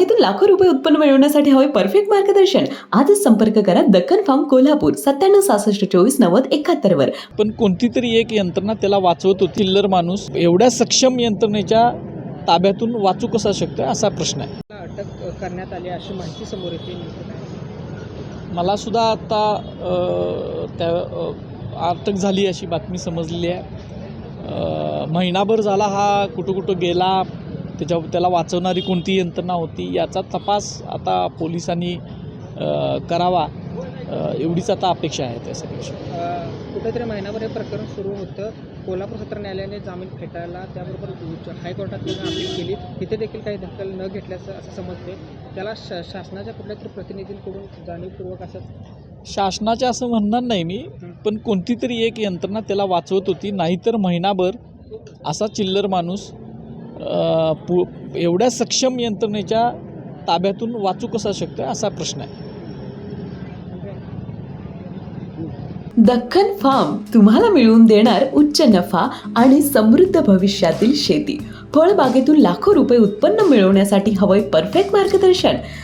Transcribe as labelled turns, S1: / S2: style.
S1: फळबागेतून लाखो रुपये उत्पन्न मिळवण्यासाठी हवे परफेक्ट मार्गदर्शन. आजच संपर्क करा दक्कन फार्म कोल्हापूर सत्त्याण्णव सहासष्ट चोवीस नव्वद एकाहत्तर वर.
S2: पण कोणती तरी एक यंत्रणा त्याला वाचवत होती चिल्लर माणूस. एवढ्या सक्षम यंत्रणेच्या ताब्यातून वाचू कसा शकतो असा प्रश्न आहे.
S3: अटक करण्यात आली अशी माहिती समोर येते?
S2: मला सुद्धा आता त्या अटक झाली अशी बातमी समजलेली आहे. महिनाभर झाला हा कुठं कुठं गेला त्याच्या त्याला वाचवणारी कोणती यंत्रणा होती याचा तपास आता पोलिसांनी करावा एवढीच आता अपेक्षा आहे त्या सगळ्याची
S3: अं, कुठेतरी महिनाभर हे प्रकरण सुरू होतं. कोल्हापूर सत्र न्यायालयाने जामीन फेटाळला. त्याबरोबर उच्च- हायकोर्टात अपील केली. तिथे देखील काही दखल न घेतल्याचं असं समजते त्याला श शासनाच्या कुठल्या तरी प्रतिनिधींकडून जाणीवपूर्वक असं
S2: शासनाचे असं म्हणणार नाही मी पण कोणती तरी एक यंत्रणा त्याला वाचवत होती. नाहीतर महिनाभर असा चिल्लर माणूस पु एवढ्या सक्षम यंत्रणेच्या ताब्यातून वाचू कसा शकतो असा प्रश्न आहे.
S1: दख्खन फार्म तुम्हाला मिळवून देणार उच्च नफा आणि समृद्ध भविष्यातील शेती. फळबागेतून लाखो रुपये उत्पन्न मिळवण्यासाठी हवंय परफेक्ट मार्गदर्शन.